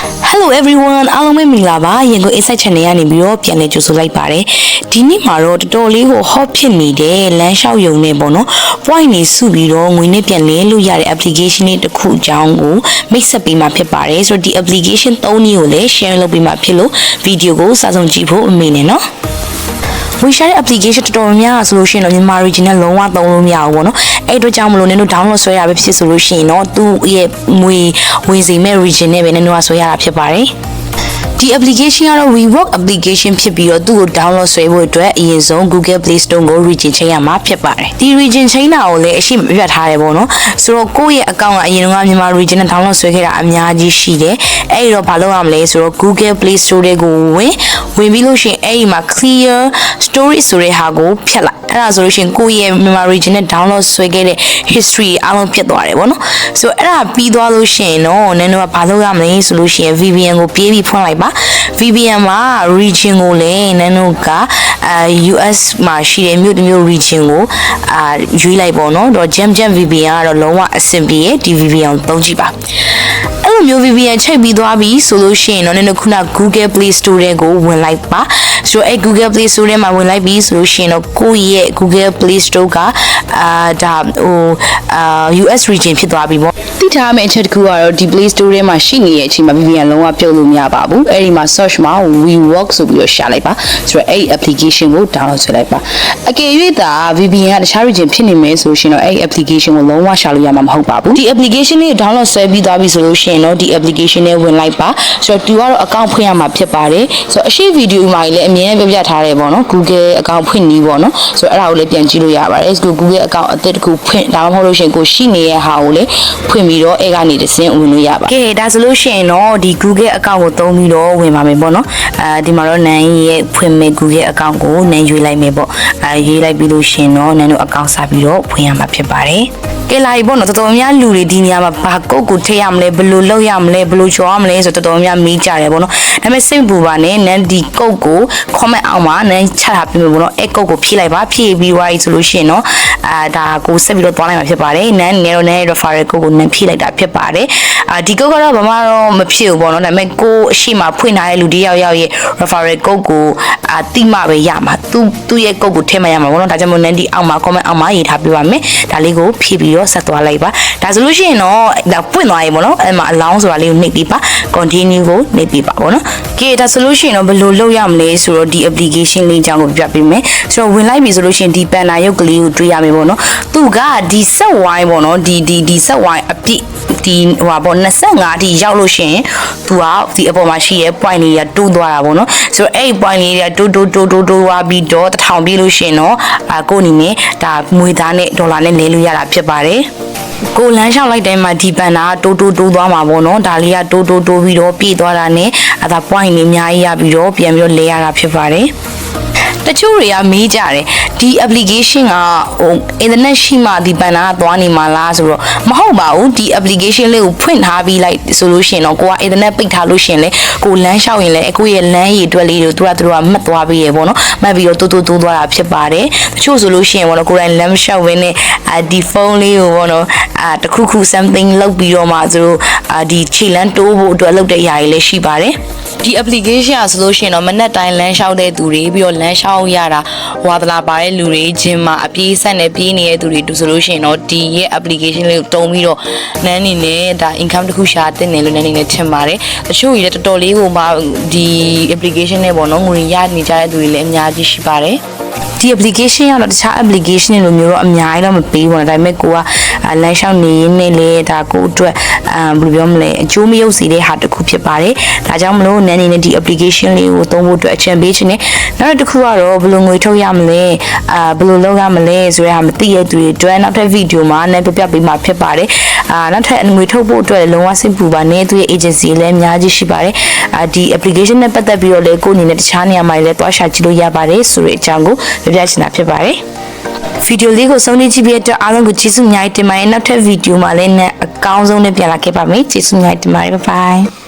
Hello everyone အားလုံးပဲမင်္ဂလာပါရင်ကို Insight Channel ကနေပြီးတော့ပြန်လည်ကြိုဆိုလိုက်ပါတယ်ဒီနေ့မှာတော့တော်တော်လေးကို hot ဖြစ်နေတဲ့လမ်းလျှောက်ယုံနေပေါ့နော် point နေစုပြီးတော့ငွေနဲ့ပြန်လဲလို့ရတဲ့ application လေးတစ်ခုအကြောင်းကိုမိတ်ဆက်ပေးမှာဖြစ်ပါတယ်ဆိုတော့ဒီ application ၃နည်းကိုလည်း share လုပ်ပေးမှာဖြစ်လို့ video ကိုစာဆုံးကြည့်ဖို့အမေနဲ့နော် ဝေရှာတဲ့ application တော်တော်များများဆိုလို့ရှိရင်တော့မြန်မာ region နဲ့လုံးဝသုံးလို့မရဘူးပေါ့နော်အဲ့အတွက်ကြောင့်မလို့နင်တို့ download ဆွဲရပဲဖြစ်ဆိုလို့ရှိရင်တော့သူ့ရဲ့ငွေဝင်စီမဲ့ region နဲ့ပဲနင်တို့ကဆွဲရတာဖြစ်ပါတယ်ဒီ application ကတော့ WeWork application ဖြစ်ပြီးတော့သူ့ကို download ဆွဲဖို့အတွက်အရင်ဆုံး Google Play Store ကို region ချိန်ရမှာဖြစ်ပါတယ်ဒီ region ချိန်တာကိုလည်းအရှိမပြတ်ထားတယ်ပေါ့နော်ဆိုတော့ကိုယ့်ရဲ့ account ကအရင်ကမြန်မာ region နဲ့ download ဆွဲခဲ့တာအများကြီးရှိတယ်အဲ့ဒီတော့ဘာလုပ်ရမလဲဆိုတော့ Google Play Store တွေကိုဝင် ဝင်ပြီးလို့ရှိရင်အဲ့ဒီမှာ clear story ဆိုတဲ့ဟာကိုဖြတ်လိုက်အဲ့ဒါဆိုလို့ရှိရင်ကိုယ့်ရဲ့ memory region နဲ့ download ဆွဲခဲ့တဲ့ history အားလုံးဖြစ်သွားတယ်ပေါ့နော်ဆိုတော့အဲ့ဒါပြီးသွားလို့ရှိရင်တော့နင်တို့ကဘာလုပ်ရမလဲဆိုလို့ရှိရင် VPN ကိုပြေးပြီးဖွင့်လိုက်ပါ VPN မှာ region ကိုလည်းနင်တို့ကအာ US မှာရှိတဲ့မြို့တစ်မြို့ region ကိုအာရွေးလိုက်ပေါ့နော်တော့ Jam Jam VPN ကတော့လုံးဝအဆင်ပြေရဲ့ဒီ VPN ကိုသုံးကြည့်ပါအဲ့ လိုမျိုး VPN ချိန်ပြီးသွားပြီဆိုလို့ရှိရင်တော့နင်တို့ခုန Google Play Store တွေကိုဝင်လိုက်ပါဆိုတော့အဲ့ Google Play Store ထဲမှာဝင်လိုက်ပြီဆိုလို့ရှိရင်တော့ကိုယ့်ရဲ့ Google Play Store ကအာဒါဟိုအာ US region ဖြစ်သွားပြီပေါ့သိထားမယ့်အချက်တစ်ခုကတော့ဒီ Play Store ထဲမှာရှိနေတဲ့အချိန်မှာ VPN လုံးဝပြုတ်လို့မရပါဘူးအဲ့ဒီမှာ search မှာ WeWork ဆိုပြီးတော့ရှာလိုက်ပါဆိုတော့အဲ့ဒီ application ကို download ဆွဲလိုက်ပါအကယ်၍သာ VPN ကတခြား region ဖြစ်နေမယ်ဆိုရှင်တော့အဲ့ဒီ application ကိုလုံးဝရှာလို့ရမှာမဟုတ်ပါဘူးဒီ application လေးကို download ဆွဲပြီးသွားပြီဆိုလို့ရှိရင်တော့ဒီ application နဲ့ဝင်လိုက်ပါဆိုတော့သူကတော့ account ဖွင့်ရမှာဖြစ်ပါတယ်ဆိုတော့အရှိ video မှာလည်းအမြဲတမ်းပြပြထားတယ်ပေါ့နော် Google account ဖွင့်နည်းပေါ့နော်ဆိုတော့အဲ့ဒါကိုလည်းပြန်ကြည့်လို့ရပါတယ်ဆိုတော့ Google account အသစ်တစ်ခုဖွင့်ဒါမှမဟုတ်လို့ရှိရင်ကိုရှိနေတဲ့ဟာကိုလည်းဖွင့်ပြီးတော့အဲ့ကနေတစ်ဆင့်ဝင်လို့ရပါကဲဒါဆိုလို့ရှိရင်တော့ဒီ Google account ကိုသုံးပြီးတော့ဝင်ပါမယ်ပေါ့နော်အဲဒီမှာတော့နန်းရဲ့ဖွင့်မဲ့ Google account ကိုနန်းရွေးလိုက်မယ်ပေါ့အဲရွေးလိုက်ပြီးလို့ရှိရင်တော့နန်းတို့ account စပြီးတော့ဖွင့်ရမှာဖြစ်ပါတယ် ကဲလာပြီပေါ့နော်တော်တော်များလူတွေဒီနေရာမှာဘာကုတ်ကိုထည့်ရမလဲဘယ်လိုလုပ်ရမလဲဘယ်လိုချော်ရမလဲဆိုတော့တော်တော်များမေးကြတယ်ပေါ့နော်ဒါပေမဲ့စိတ်ပူပါနဲ့နန်းဒီကုတ်ကို comment အောက်မှာနန်းချထားပြီးမယ်ပေါ့နော်အဲကုတ်ကိုဖြည့်လိုက်ပါဖြည့်ပြီးွားပြီဆိုလို့ရှိရင်တော့အာဒါကိုဆက်ပြီးတော့သွားလိုက်မှာဖြစ်ပါတယ်နန်းနေတော့နန်း referral ကုတ်ကိုနန်းဖြည့်လိုက်တာဖြစ်ပါတယ်အာဒီကုတ်ကတော့ဘာမှတော့မဖြစ်ဘူးပေါ့နော်ဒါပေမဲ့ကိုအရှိမဖွင့်ထားတဲ့လူတယောက်ယောက်ရဲ့ referral ကုတ်ကိုအာတိမှပဲရမှာသူသူ့ရဲ့ကုတ်ကိုထည့်မှရမှာပေါ့နော်ဒါကြောင့်မို့နန်းဒီအောက်မှာ comment အောက်မှာရေးထားပေးပါမယ်ဒါလေးကိုဖြည့်ပြီးတော့ဆက်သွားလိုက်ပါဒါဆိုလို့ရှိရင်တော့ဒါပွင့်သွားပြီပေါ့နော်အဲ့မှာ allow ဆိုတာလေးကိုနှိပ်ပြီးပါ continue ကိုနှိပ်ပြီးပါပေါ့နော်ကဲဒါဆိုလို့ရှိရင်တော့ဘယ်လိုလုပ်ရမလဲဆိုတော့ဒီ application လေးအကြောင်းကိုပြပေးမယ်ဆိုတော့ဝင်လိုက်ပြီဆိုလို့ရှိရင်ဒီ banner ရုပ်ကလေးကိုတွေ့ရမယ်ပေါ့နော်သူကဒီဆက်ဝိုင်းပေါ့နော်ဒီဒီဒီဆက်ဝိုင်းအပြည့်ဒီဟိုပါပေါ့25ဒီရောက်လို့ရှိရင် သူကဒီအပေါ်မှာရှိရဲ့ point လေးကတိုးသွားတာပေါ့နော်ဆိုတော့အဲ့ဒီ point လေးတွေကတိုးတိုးတိုးတိုးတိုးသွားပြီးတော့တစ်ထောင်ပြည့်လို့ရှိရင်တော့အာကိုအနေနဲ့ဒါငွေသားနဲ့ဒေါ်လာနဲ့လဲလို့ရတာဖြစ်ပါတယ်ကိုလမ်းလျှောက်လိုက်တိုင်းမှာဒီပန်တာတိုးတိုးတိုးသွားမှာပေါ့နော်ဒါလေးကတိုးတိုးတိုးပြီးတော့ပြည့်သွားတာနဲ့အဲဒါ point လေးအများကြီးရပြီးတော့ပြန်ပြီးတော့လဲရတာဖြစ်ပါတယ် တချို့တွေကမေးကြတယ်ဒီ application ကဟို internet ရှိမှဒီဘန်နာကသွားနေမှာလားဆိုတော့မဟုတ်ပါဘူးဒီ application လေးကိုဖွင့်ထားပြီးလိုက်ဆိုလို့ရှိရင်တော့ကိုက internet ပိတ်ထားလို့ရှိရင်လေကိုလမ်းလျှောက်ရင်လေအခုရဲ့လမ်းရည်အတွက်လေးတွေသူကသူကမှတ်သွားပြီးရပေါ့နော်မှတ်ပြီးတော့တူတူတူသွားတာဖြစ်ပါတယ်တချို့ဆိုလို့ရှိရင်ပေါ့နော်ကိုယ်တိုင်လမ်းမလျှောက်ဘဲနဲ့အာဒီဖုန်းလေးကိုပေါ့နော်အာတခုခု something လုပ်ပြီးတော့မှသူတို့အာဒီခြေလမ်းတိုးဖို့အတွက်လုပ်တဲ့အရာတွေလည်းရှိပါတယ် ဒီ application อ่ะဆိုလို့ရှိရင်တော့မနေ့တိုင်းလမ်းလျှောက်တဲ့သူတွေပြီးတော့လမ်းလျှောက်ရတာဝါသလာပါတဲ့လူတွေဂျင်မှာအပြေးဆက်နဲ့ပြေးနေတဲ့သူတွေတူဆိုလို့ရှိရင်တော့ဒီရဲ့ application လေးကိုတုံးပြီးတော့နန်းနေနဲ့ဒါ income တစ်ခုရှာတင်တယ်လို့နန်းနေနဲ့ထင်ပါတယ်တချို့ကြီးလည်းတော်တော်လေးကိုမှဒီ application နဲ့ပေါ့နော်ငွေရနေကြတဲ့သူတွေလည်းအများကြီးရှိပါတယ် ဒီ application ကတော့တခြား application တွေလိုမျိုးတော့အများကြီးတော့မပေးဘူးနော်ဒါပေမဲ့ကိုကအာလမ်းလျှောက်နေရင်းနဲ့လေဒါကိုအတွက်အာဘယ်လိုပြောမလဲအကျိုးမရုပ်စီတဲ့ဟာတစ်ခုဖြစ်ပါတယ်ဒါကြောင့်မလို့နန်းနေနဲ့ဒီ application လေးကိုသုံးဖို့အတွက်အချင်ပေးချင်တယ်နောက်တစ်ခုကတော့ဘယ်လိုငွေထုတ်ရမလဲအာဘယ်လိုလုပ်ရမလဲဆိုတဲ့ဟာမသိရတဲ့သူတွေအတွက်နောက်ထပ် video မှာနည်းပြပြပေးမှာဖြစ်ပါတယ်အာနောက်ထပ်ငွေထုတ်ဖို့အတွက်လုံးဝစိတ်ပူပါနဲ့သူရဲ့ agency လည်းအများကြီးရှိပါတယ်အာဒီ application နဲ့ပတ်သက်ပြီးတော့လေကိုအနေနဲ့တခြားနေရာမှာလည်းတွားရှာကြည့်လို့ရပါတယ်ဆိုတဲ့အကြောင်းကိုပြပြချင်တာဖြစ်ပါတယ်ဗီဒီယိုလေးကိုဆုံးဖြတ်ကြည့်ပြီးတော့အားလုံးကိုကျေးဇူးအများကြီးတင်ပါတယ်နောက်ထပ်ဗီဒီယိုမှာလည်းနဲ့အကောင်းဆုံးနဲ့ပြန်လာခဲ့ပါမယ်ကျေးဇူးအများကြီးတင်ပါတယ် bye bye